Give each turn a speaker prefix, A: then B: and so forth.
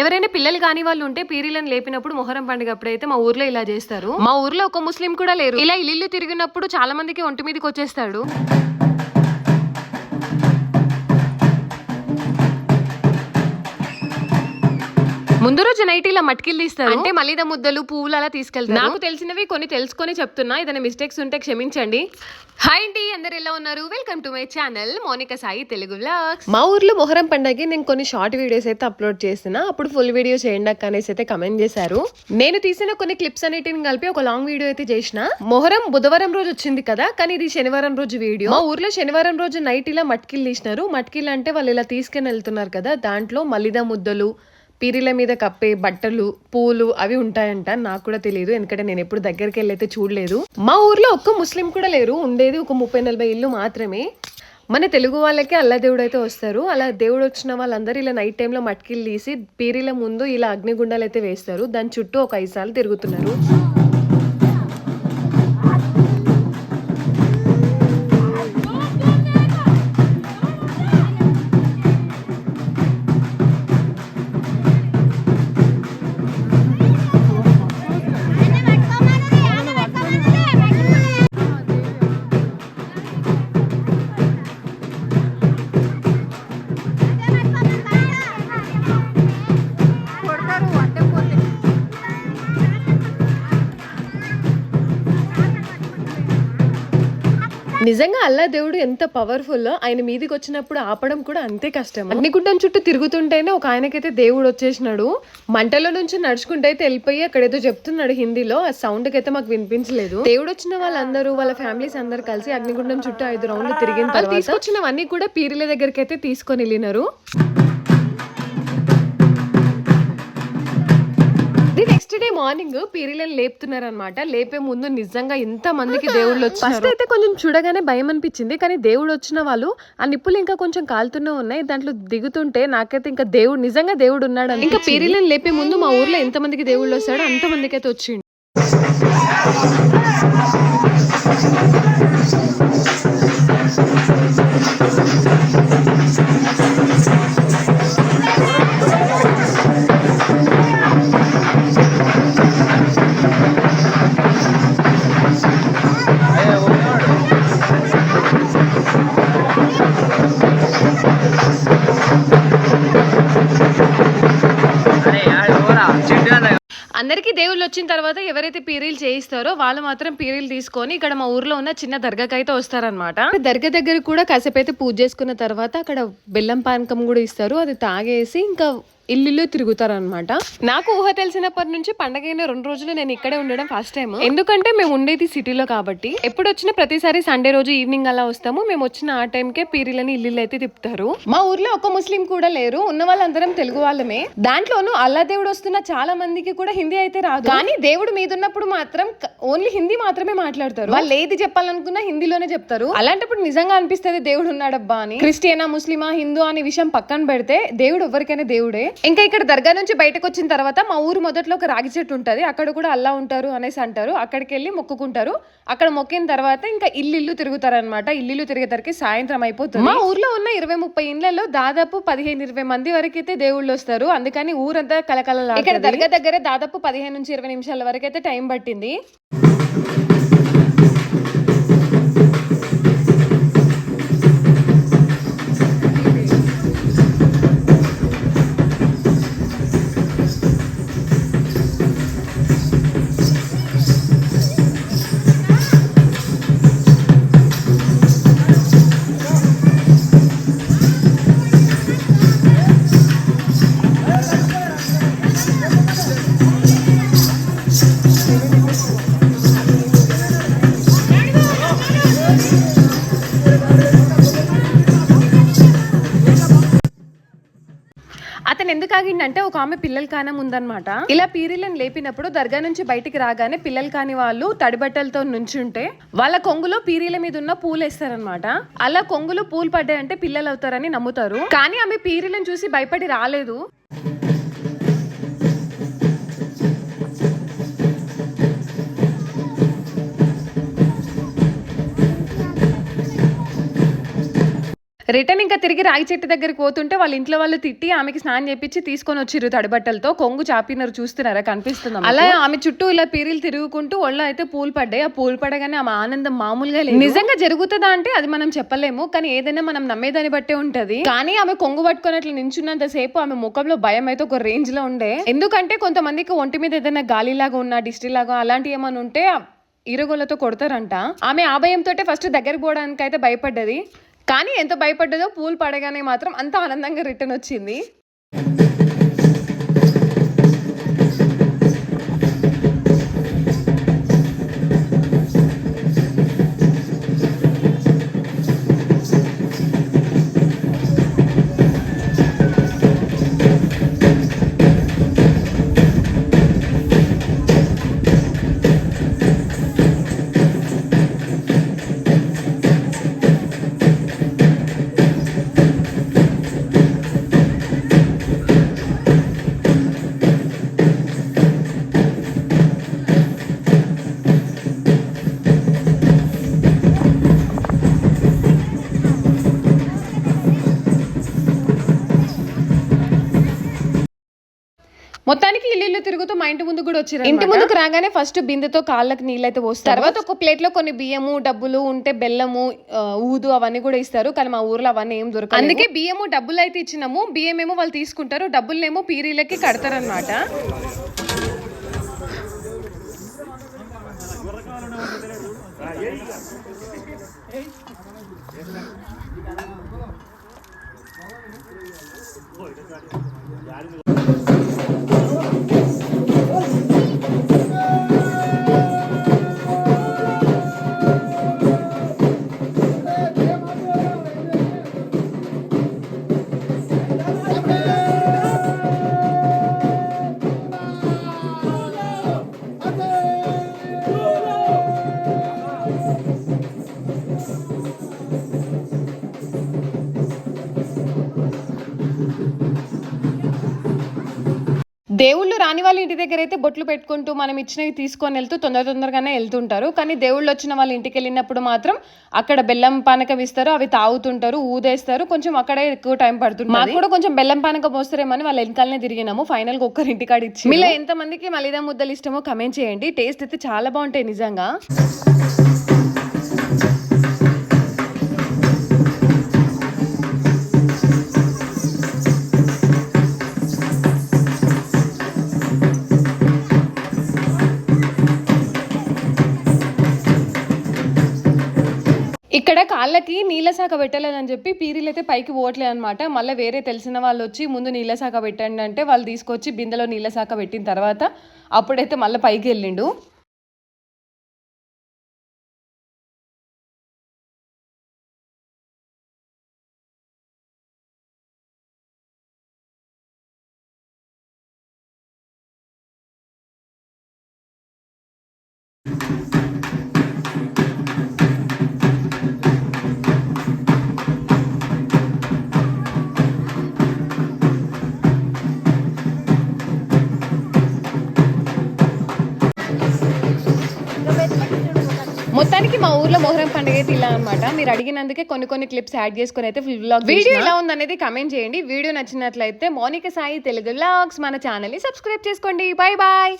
A: ఎవరైనా పిల్లలు కాని వాళ్ళు ఉంటే పీరీలను లేపినప్పుడు మొహరం పండుగ అప్పుడైతే మా ఊర్లో ఇలా చేస్తారు. మా ఊర్లో ఒక ముస్లిం కూడా లేరు. ఇలా ఇల్లు తిరిగినప్పుడు చాలా మందికి ఒంటి మీదకి వచ్చేస్తాడు. ముందు రోజు నైట్ ఇలా మట్కిల్ తీస్తారు. అంటే మలిద ముద్దలు పువ్వులు అలా తీసుకెళ్తారు. నాకు తెలిసినవి కొన్ని తెలుసుకొని చెప్తున్నా. ఏదైనా మిస్టేక్స్ ఉంటే క్షమించండి. హాయ్ అండి అందరు ఎలా ఉన్నారు? Welcome to my channel Monika Sai Telugu vlogs మా ఊర్లో మొహరం పండగకి నేను కొన్ని షార్ట్ వీడియోస్ అయితే అప్లోడ్ చేస్తున్నా. అప్పుడు ఫుల్ వీడియో చేయండి అక్క అనేసి అయితే కమెంట్ చేశారు. నేను తీసిన కొన్ని క్లిప్స్ అన్నిటిని కలిపి ఒక లాంగ్ వీడియో అయితే చేసిన. మొహరం బుధవారం రోజు వచ్చింది కదా కానీ ఇది శనివారం రోజు వీడియో మా ఊర్లో శనివారం రోజు నైట్ ఇలా మట్కిల్ తీసినారు. మట్కిల్ అంటే వాళ్ళు ఇలా తీసుకుని వెళ్తున్నారు కదా దాంట్లో మలిద ముద్దలు పీరీల మీద కప్పే బట్టలు పూలు అవి ఉంటాయంట. నాకు కూడా తెలియదు. ఎందుకంటే నేను ఎప్పుడు దగ్గరికి వెళ్ళైతే చూడలేదు. మా ఊర్లో ఒక్క ముస్లిం కూడా లేరు. ఉండేది ఒక ముప్పై నలభై ఇల్లు మాత్రమే. మన తెలుగు వాళ్ళకి అల్లా దేవుడు అయితే వస్తారు. అలా దేవుడు వచ్చిన వాళ్ళందరూ ఇలా నైట్ టైంలో మట్కిలు తీసి పీరీల ముందు ఇలా అగ్నిగుండాలు అయితే వేస్తారు. దాని చుట్టూ ఒక ఐదు సార్లు తిరుగుతున్నారు. నిజంగా అల్లా దేవుడు ఎంత పవర్ఫుల్ ఆయన మీదికి వచ్చినప్పుడు ఆపడం కూడా అంతే కష్టం. అగ్నిగుండం చుట్టూ తిరుగుతుంటేనే ఒక ఆయనకైతే దేవుడు వచ్చేసినాడు. మంటలో నుంచి నడుచుకుంటూ అయితే వెళ్ళిపోయి అక్కడ ఏదో చెప్తున్నాడు హిందీలో ఆ సౌండ్కి అయితే మాకు వినిపించలేదు. దేవుడు వచ్చిన వాళ్ళందరూ వాళ్ళ ఫ్యామిలీస్ అందరు కలిసి అగ్నిగుండం చుట్టూ ఐదు రౌండ్లు తిరిగిన తర్వాత తీసుకొచ్చినవన్నీ కూడా పీరిల దగ్గరికి అయితే తీసుకొని వెళ్ళినారు. మార్నింగ్ పీరీలను లేపుతున్నారు అనమాట లేపే ముందు నిజంగా ఇంత మందికి దేవుళ్ళు వచ్చి ఫస్ట్ అయితే కొంచెం చూడగానే భయం అనిపించింది. కానీ దేవుడు వచ్చిన వాళ్ళు ఆ నిప్పులు ఇంకా కొంచెం కాలుతూనే ఉన్నాయి. దాంట్లో దిగుతుంటే నాకైతే ఇంకా దేవుడు నిజంగా దేవుడు ఉన్నాడు అని ఇంకా పీరీలను లేపే ముందు మా ఊర్లో ఎంత మందికి దేవుళ్ళు వస్తాడో అంత మందికి అయితే వచ్చిండు.
B: अरे
A: అందరికీ దేవుళ్ళు వచ్చిన తర్వాత ఎవరైతే పీరీలు చేయిస్తారో వాళ్ళు మాత్రం పీరీలు తీసుకొని ఇక్కడ మా ఊర్లో ఉన్న చిన్న దర్గాకి అయితే వస్తారనమాట దర్గా దగ్గర కూడా కాసేపు అయితే పూజ చేసుకున్న తర్వాత అక్కడ బెల్లం పానకం కూడా ఇస్తారు. అది తాగేసి ఇంకా ఇల్లు తిరుగుతారు అనమాట నాకు ఊహ తెలిసినప్పటి నుంచి పండగ అయిన రెండు రోజులు నేను ఇక్కడే ఉండడం ఫస్ట్ టైం ఎందుకంటే మేము ఉండేది సిటీలో కాబట్టి. ఎప్పుడు వచ్చిన ప్రతిసారి సండే రోజు ఈవినింగ్ అలా వస్తాము. మేము వచ్చిన ఆ టైంకే పీరీలని ఇల్లు అయితే తిప్పుతారు. మా ఊర్లో ఒక ముస్లిం కూడా లేరు. ఉన్న వాళ్ళందరం తెలుగు వాళ్ళమే. దాంట్లోనూ అల్లా దేవుడు వస్తున్న చాలా మందికి కూడా హిందీ అయితే రాదు. కానీ దేవుడు మీద ఉన్నప్పుడు మాత్రం ఓన్లీ హిందీ మాత్రమే మాట్లాడతారు. వాళ్ళు ఏది చెప్పాలనుకున్నా హిందీలోనే చెప్తారు. అలాంటప్పుడు నిజంగా అనిపిస్తుంది దేవుడు ఉన్నాడబ్బా అని. క్రిస్టియనా ముస్లిమా హిందూ అనే విషయం పక్కన పెడితే దేవుడు ఎవరికైనా దేవుడే. ఇంకా ఇక్కడ దర్గా నుంచి బయటకు వచ్చిన తర్వాత మా ఊరు మొదట్లో ఒక రాగి చెట్టు ఉంటది. అక్కడ కూడా అల్లా ఉంటారు అనేసి అంటారు. అక్కడికి వెళ్ళి మొక్కుకుంటారు. అక్కడ మొక్కిన తర్వాత ఇంకా ఇల్లు ఇల్లు తిరుగుతారు అనమాట ఇల్లు తిరిగేసరికి సాయంత్రం అయిపోతుంది. మా ఊర్లో ఉన్న ఇరవై ముప్పై ఇండ్లలో దాదాపు పదిహేను ఇరవై మంది వరకు అయితే దేవుళ్ళు వస్తారు. అందుకని ఊరంతా కలకల ఇక్కడ దర్గా దగ్గర దాదాపు పదిహేను నుంచి ఇరవై నిమిషాల వరకు అయితే టైం పట్టింది. అతను ఎందుకు ఆగిండంటే ఒక ఆమె పిల్లలు కానం ఉందన్నమాట. ఇలా పీరీలను లేపినప్పుడు దర్గా నుంచి బయటికి రాగానే పిల్లలు కాని వాళ్ళు తడిబట్టలతో నుంచుంటే వాళ్ళ కొంగులో పీరీల మీద ఉన్న పూలు వేస్తారనమాట అలా కొంగులో పూలు పడ్డాయంటే పిల్లలు అవుతారని నమ్ముతారు. కానీ ఆమె పీరీలను చూసి భయపడి రాలేదు. రిటర్న్ ఇంకా తిరిగి రాగి చెట్టు దగ్గరికి పోతుంటే వాళ్ళ ఇంట్లో వాళ్ళు తిట్టి ఆమెకి స్నానం చేపించి తీసుకొని వచ్చిర్రు తడిబట్టలతో. కొంగు చాపినారు చూస్తున్నారా? కనిపిస్తుంది అలా ఆమె చుట్టూ ఇలా పీరీలు తిరుగుకుంటూ ఒళ్ళో అయితే పూలు పడ్డాయి. ఆ పూలు పడగానే ఆమె ఆనందం మామూలుగా లేదు. నిజంగా జరుగుతుందా అంటే అది మనం చెప్పలేము. కానీ ఏదైనా మనం నమ్మేదాన్ని బట్టే ఉంటది. కానీ ఆమె కొంగు పట్టుకొని అట్లా నించున్నంత సేపు ఆమె ముఖంలో భయం అయితే ఒక రేంజ్లో ఉండే. ఎందుకంటే కొంతమందికి ఒంటి మీద ఏదైనా గాలిలాగా ఉన్నా డిస్టి లాగా అలాంటి ఏమైనా ఉంటే ఈరగోళ్ళతో కొడతారంట. ఆమె ఆ భయంతో ఫస్ట్ దగ్గరికి పోవడానికి అయితే భయపడ్డది. కానీ ఎంత భయపడ్డదో పూలు పడగానే మాత్రం అంత ఆనందంగా రిటర్న్ వచ్చింది. ఇంటి ముందు కూడా వచ్చారు ఇంటి ముందుకు రాగానే ఫస్ట్ బిందెతో కాళ్ళకి నీళ్ళైతే పోస్తారు. తర్వాత ఒక ప్లేట్లో కొన్ని బియ్యము డబ్బులు ఉంటే బెల్లము ఊదు అవన్నీ కూడా ఇస్తారు. కానీ మా ఊర్లో అవన్నీ ఏం దొరకదు అందుకే బియ్యము డబ్బులు అయితే ఇచ్చినాము. బియ్యం ఏమో వాళ్ళు తీసుకుంటారు. డబ్బులనేమో పీరీలకి కడతారనమాట Thank you. దేవుళ్ళు రాని వాళ్ళ ఇంటి దగ్గర అయితే బొట్లు పెట్టుకుంటూ మనం ఇచ్చినవి తీసుకొని వెళ్తూ తొందర తొందరగానే వెళ్తుంటారు. కానీ దేవుళ్ళు వచ్చిన వాళ్ళ ఇంటికి వెళ్ళినప్పుడు మాత్రం అక్కడ బెల్లం పానకం ఇస్తారు అవి తాగుతుంటారు ఊదేస్తారు. కొంచెం అక్కడే ఎక్కువ టైం పడుతుంది మాకు కూడా కొంచెం బెల్లం పానకం పోస్తారేమని వాళ్ళ వెనకాలనే తిరిగినాము. ఫైనల్గా ఒక్కరి ఇంటికాడ ఇచ్చి మీలో ఎంత మందికి మలిదా ముద్దలు ఇష్టమో కమెంట్ చేయండి. టేస్ట్ అయితే చాలా బాగుంటాయి నిజంగా. ఇక్కడ కాళ్ళకి నీళ్ళ శాఖ పెట్టలేదని చెప్పి పీరీలు అయితే పైకి పోవట్లేదు అనమాట మళ్ళీ వేరే తెలిసిన వాళ్ళు వచ్చి ముందు నీళ్ళ శాఖ పెట్టండి అంటే వాళ్ళు తీసుకొచ్చి బిందెలో నీళ్ళ శాఖ పెట్టిన తర్వాత అప్పుడైతే మళ్ళీ పైకి వెళ్ళిండు. మొత్తానికి మా ఊర్లో మొహరం పండుగ అయితే ఇలా అనమాట మీరు అడిగినందుకే కొన్ని కొన్ని క్లిప్స్ యాడ్ చేసుకుని అయితే ఫుల్ వ్లాగ్ వీడియో ఎలా ఉందనేది కమెంట్ చేయండి. వీడియో నచ్చినట్లయితే మోనిక సాయి తెలుగు వ్లాగ్స్ మన ఛానల్ని సబ్స్క్రైబ్ చేసుకోండి. Bye bye